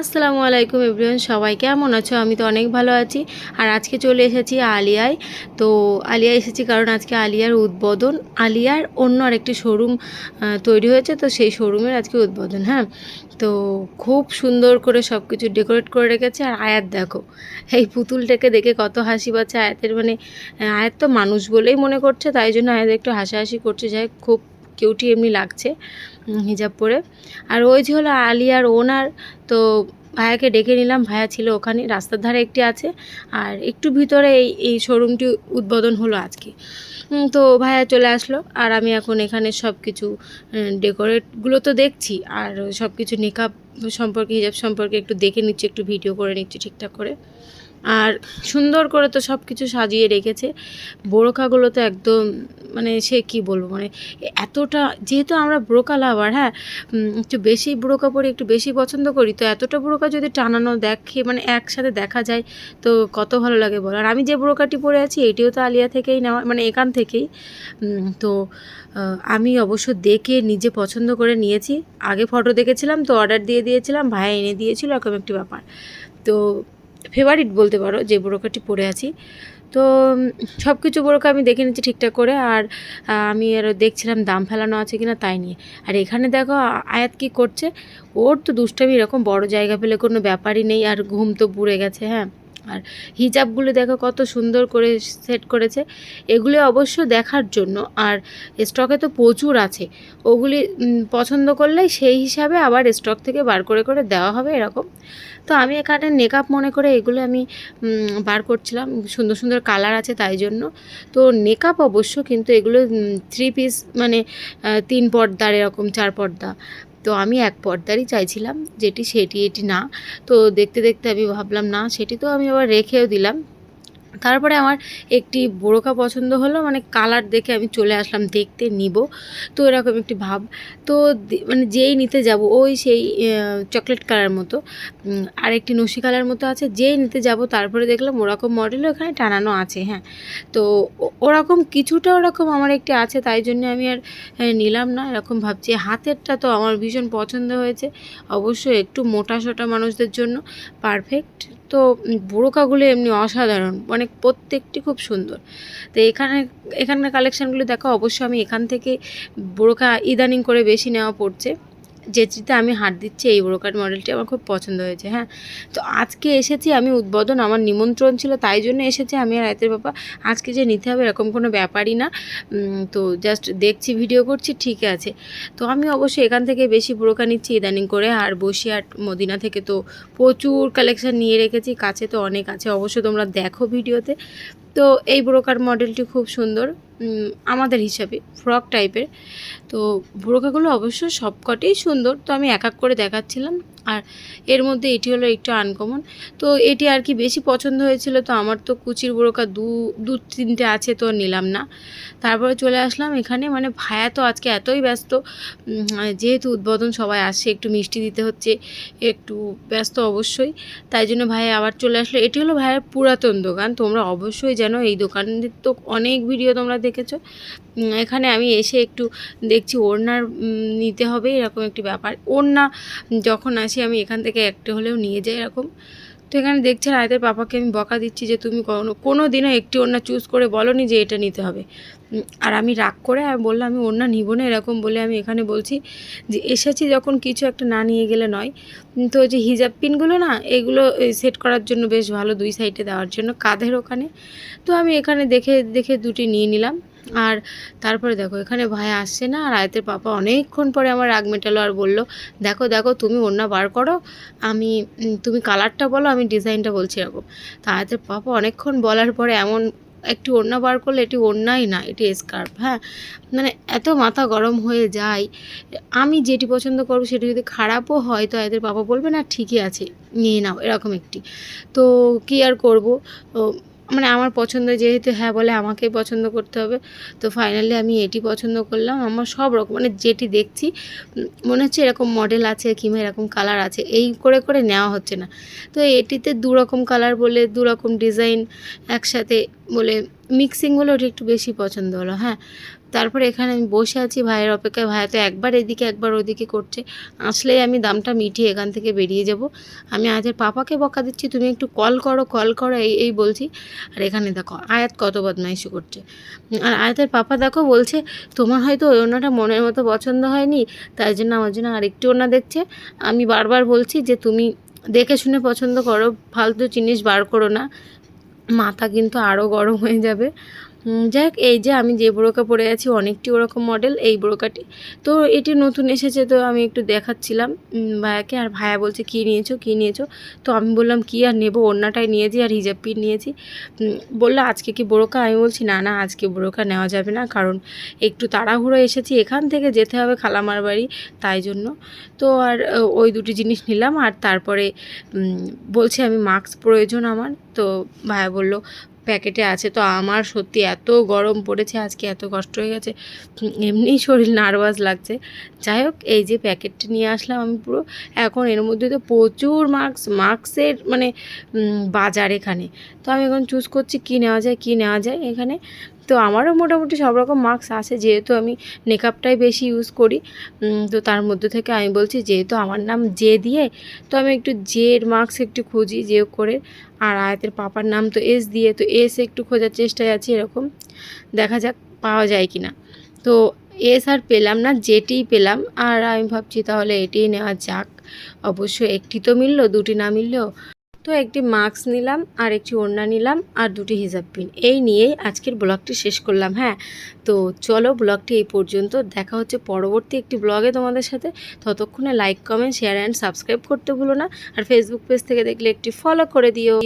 আসসালামু আলাইকুম এভরিওয়ান, সবাই কেমন আছো? আমি তো অনেক ভালো আছি। আর আজকে চলে এসেছি আলিয়ায়। তো আলিয়া এসেছি কারণ আজকে আলিয়ার উদ্বোধন। আলিয়ার অন্য আরেকটি শোরুম তৈরি হয়েছে। তো সেই শোরুমের আজকে উদ্বোধন হ্যাঁ? তো খুব সুন্দর করে সব কিছু ডেকোরেট করে রেখেছে। আর আয়াত দেখো, এই পুতুলটাকে দেখে কত হাসি পাচ্ছে। আয়াতের মানে আয়াত তো মানুষ বলেই মনে করছে। তাই জন্য আয়াত একটু হাসাহাসি করছে। যাই খুব কিউটি এমনি লাগছে হিজাব পরে। আর ওই যে হলো আলিয়ার ওনার, তো ভায়াকে ডেকে নিলাম। ভায়া ছিল ওখানে, রাস্তার ধারে একটি আছে। আর একটু ভিতরে এই এই শোরুমটি উদ্বোধন হলো আজকে। তো ভায়া চলে আসলো। আর আমি এখন এখানে সব কিছু ডেকোরেটগুলো তো দেখছি। আর সব কিছু মেকআপ সম্পর্কে, হিজাব সম্পর্কে একটু দেখে নিচ্ছি, একটু ভিডিও করে নিচ্ছি ঠিকঠাক করে। আর সুন্দর করে তো সব কিছু সাজিয়ে রেখেছে। বোরখাগুলো তো একদম মানে সে কি বলব? মানে এতটা, যেহেতু আমরা ব্রোকা লাভার হ্যাঁ একটু বেশি ব্রোকা পরে, একটু বেশি পছন্দ করি, তো এতটা ব্রোকা যদি টানানো, দেখে মানে একসাথে দেখা যায়, তো কত ভালো লাগে বলো। আর আমি যে ব্রোকাটি পরে আছি, এটিও তো আলিয়া থেকেই নেওয়া মানে এখান থেকেই। তো আমি অবশ্য দেখে, নিজে পছন্দ করে নিয়েছি। আগে ফটো দেখেছিলাম, তো অর্ডার দিয়ে দিয়েছিলাম ভাই এনে দিয়েছিল, এরকম একটি ব্যাপার। তো ফেভারিট বলতে পারো, যে বোরকাটি পরে আছি। তো সব কিছু বোরকা আমি দেখে নিচ্ছি ঠিকঠাক করে, আর আমি আরও দেখছিলাম দাম ফেলানো আছে কিনা তাই নিয়ে। আর এখানে দেখো আয়াত কি করছে? ওর তো দুষ্টামি এরকম বড় জায়গা পেলে কোনো ব্যাপারই নেই, আর ঘুম তো পুড়ে গেছে হ্যাঁ। আর হিজাবগুলো দেখো কত সুন্দর করে সেট করেছে। এগুলি অবশ্য দেখার জন্য, আর স্টকে তো প্রচুর আছে। ওগুলি পছন্দ করলে সেই হিসাবে আবার স্টক থেকে বার করে করে দেওয়া হবে এরকম। তো আমি এখানে মেকআপ মনে করে এগুলো আমি বার করছিলাম। সুন্দর সুন্দর কালার আছে তাই জন্য। তো মেকআপ অবশ্য কিন্তু এগুলো থ্রি পিস মানে তিন পর্দার এরকম, চার পর্দা। তো আমি এক পর্দারই চাইছিলাম যেটি সেটি এটি না। তো দেখতে দেখতে আমি ভাবলাম, না, সেটি তো আমি আবার রেখেও দিলাম। তারপরে আমার একটি বোরকা পছন্দ হলো মানে কালার দেখে আমি চলে আসলাম, দেখতে নিব। তো এরকম একটি ভাব। তো মানে যেই নিতে যাব, ওই সেই চকলেট কালার মতো। আর একটি নসি কালার মতো আছে, যেই নিতে যাব, তারপরে দেখলাম ওরকম মডেলও এখানে টানানো আছে হ্যাঁ। তো ওরকম কিছুটা ওরকম আমার একটি আছে, তাই জন্য আমি আর নিলাম না। এরকম ভাবছি, হাতেরটা তো আমার ভীষণ পছন্দ হয়েছে। অবশ্যই একটু মোটা সোটা মানুষদের জন্য পারফেক্ট তো বোরকাগুলো এমনি অসাধারণ মানে প্রত্যেকটি খুব সুন্দর। তো এখানে, এখানকার কালেকশানগুলো দেখো, অবশ্যই আমি এখান থেকে বোরকা ইদানিং করে বেশি নেওয়া পড়ছে। যেটিতে আমি হাত দিচ্ছি এই ব্রোকার মডেলটি আমার খুব পছন্দ হয়েছে হ্যাঁ। তো আজকে এসেছি আমি উদ্বোধন, আমার নিমন্ত্রণ ছিল, তাই জন্য এসেছি আমি আর রাতের বাবা। আজকে যে নিতে হবে এরকম কোনো ব্যাপারই না। তো জাস্ট দেখছি ভিডিও করছি, ঠিক আছে। তো আমি অবশ্যই এখান থেকে বেশি ব্রোকা নিচ্ছি, ইদানিং করে আর বসিরহাট মদিনা থেকে তো প্রচুর কালেকশন নিয়ে রেখেছি, কাছে তো অনেক আছে, অবশ্য তোমরা দেখো ভিডিওতে। তো এই ব্রোকার মডেলটি খুব সুন্দর। আমাদের হিসাবে ফ্রক টাইপের তো ব্রোকাগুলো অবশ্য সবকটাই সুন্দর। তো আমি এক এক করে দেখাচ্ছিলাম। আর এর মধ্যে এটি হলো একটু আনকমন তো এটি আর কি বেশি পছন্দ হয়েছিল, তো আমার তো কুচির ব্রোকা দু দু, তিনটে আছে তো নিলাম না। তারপরে চলে আসলাম এখানে। মানে ভায়া তো আজকে এতই ব্যস্ত। যেহেতু উদ্বোধন সবাই আসছে একটু মিষ্টি দিতে হচ্ছে, একটু ব্যস্ত অবশ্যই। তাই জন্য ভাই আবার চলে আসলো। এটি হলো ভাইয়ের পুরাতন দোকান। তোমরা অবশ্যই জানো এই দোকানের তো অনেক ভিডিও তোমরা দেখেছ? এখানে আমি এসে একটু দেখছি ওড়নার নিতে হবে, এরকম একটি ব্যাপার। ওড়না যখন আসি আমি এখান থেকে একটু হলেও নিয়ে যাই এরকম। তো এখানে দেখছি রায়তের পাপাকে আমি বকা দিচ্ছি যে, তুমি কোনো কোনো দিনও একটি ওড়না চুজ করে বলনি যে, এটা নিতে হবে। আর আমি রাগ করে আমি বললাম, আমি ওড়না নিব না। এরকম বলে আমি এখানে বলছি যে, এসেছি যখন কিছু একটা না নিয়ে গেলে নয়। তো যে হিজাব পিনগুলো না, এগুলো সেট করার জন্য বেশ ভালো দুই সাইডে দেওয়ার জন্য কাঁধের ওখানে। তো আমি এখানে দেখে দেখে দুটি নিয়ে নিলাম। আর তারপরে দেখো, এখানে ভাই আসছে না, আর আয়তের পাপা অনেকক্ষণ পরে আমার রাগ মেটালো আর বলল, দেখো দেখো, তুমি ওড়না বার করো। আমি তুমি কালারটা বলো, আমি ডিজাইনটা বলছি এরকম। তা আয়তের পাপা অনেকক্ষণ বলার পরে এমন একটি ওড়না বার করলে এটি ওড়নাই না, এটি স্কার্ফ হ্যাঁ। মানে এত মাথা গরম হয়ে যায়। আমি যেটি পছন্দ করব সেটি যদি খারাপও হয়, তো এদের বাবা বলবে, না, ঠিকই আছে, নিয়ে নাও। এরকম একটি। তো কী আর করব? মানে আমার পছন্দ যেহেতু হ্যাঁ বলে আমাকেই পছন্দ করতে হবে। তো ফাইনালি আমি এটি পছন্দ করলাম। আমার সব রকম মানে যেটি দেখছি মনে হচ্ছে এরকম মডেল আছে কিংবা এরকম কালার আছে, এই করে করে নেওয়া হচ্ছে না। তো এটিতে দু রকম কালার বলে, দু রকম ডিজাইন একসাথে বলে মিক্সিং হলে ওটি একটু বেশি পছন্দ হলো হ্যাঁ। তারপরে এখানে আমি বসে আছি ভাইয়ের অপেক্ষায়। ভাইয়া তো একবার এদিকে, একবার ওদিকে করছে। আসলেই আমি দামটা মিটিয়ে এখান থেকে বেরিয়ে যাব। আমি আয়াতের পাপাকে বকা দিচ্ছি, তুমি একটু কল করো কল করো, এই এই বলছি। আর এখানে দেখো, আয়াত কত বদমাইশি করছে। আর আয়াতের পাপা দেখো বলছে, তোমার হয়তো ওই ওনাটা মনের মতো পছন্দ হয়নি, তাই জন্য আমার জন্য আর আরেকটি ওনা দেখছে। আমি বারবার বলছি যে, তুমি দেখে শুনে পছন্দ করো, ফালতু জিনিস বার করো না। মাথা কিন্তু আরও গরম হয়ে যাবে। যাই এই যে আমি যে ব্রোকা পরে আছি, অনেকটি ওরকম মডেল এই ব্রোকাটি। তো এটি নতুন এসেছে, তো আমি একটু দেখাচ্ছিলাম। ভায়াকে আর ভায়া বলছে, কী নিয়েছো? কী নিয়েছো? তো আমি বললাম, কি আর নেব? অন্যটাই নিয়েছি আর হিজাব পিন নিয়েছি। বলল, আজকে কি ব্রোকা? আমি বলছি, না না, আজকে ব্রোকা নেওয়া যাবে না, কারণ একটু তাড়াহুড়ো এসেছি। এখান থেকে যেতে হবে খালামার বাড়ি, তাই জন্য। তো আর ওই দুটি জিনিস নিলাম, আর তারপরে বলছি, আমি মাস্ক প্রয়োজন আমার। তো ভায়া বলল প্যাকেটে আছে। তো আমার সত্যি এত গরম পড়েছে, আজকে এত কষ্ট হয়ে গেছে। এমনি শরীর নার্ভাস লাগছে। যাই হোক, এই যে প্যাকেটটা নিয়ে আসলাম আমি পুরো। এখন এর মধ্যে তো প্রচুর মাস্ক মাস্কের মানে বাজার এখানে। তো আমি এখন চুজ করছি কী নেওয়া যায়, কী নেওয়া যায় এখানে। তো আমারও মোটামুটি সব রকম মাস্ক আছে, যেহেতু আমি মেকআপটাই বেশি ইউজ করি তো তার মধ্যে থেকে আমি বলছি যেহেতু আমার নাম জে দিয়ে, তো আমি একটু জের মার্কস একটু খুঁজি যে করে, আর আয়াতের পাপার নাম তো এস দিয়ে, তো এস একটু খোঁজার চেষ্টায় আছি এরকম, দেখা যাক পাওয়া যায় কি না তো এস আর পেলাম না যেটিই পেলাম, আর আমি ভাবছি তাহলে এটিই নেওয়া যাক। অবশ্য একটি তো মিললো, দুটি না মিললেও তো একটি মাস্ক নিলাম, আর একটি ওড়না নিলাম, আর দুটি হিজাব পিন। এই নিয়েই আজকের ব্লগটি শেষ করলাম হ্যাঁ? তো চলো ব্লগটি এই পর্যন্ত। দেখা হচ্ছে পরবর্তী একটি ব্লগে তোমাদের সাথে। ততক্ষণে like comment share and subscribe করতে ভুলো না। আর ফেসবুক পেজ থেকে দেখলে একটি ফলো করে দিও।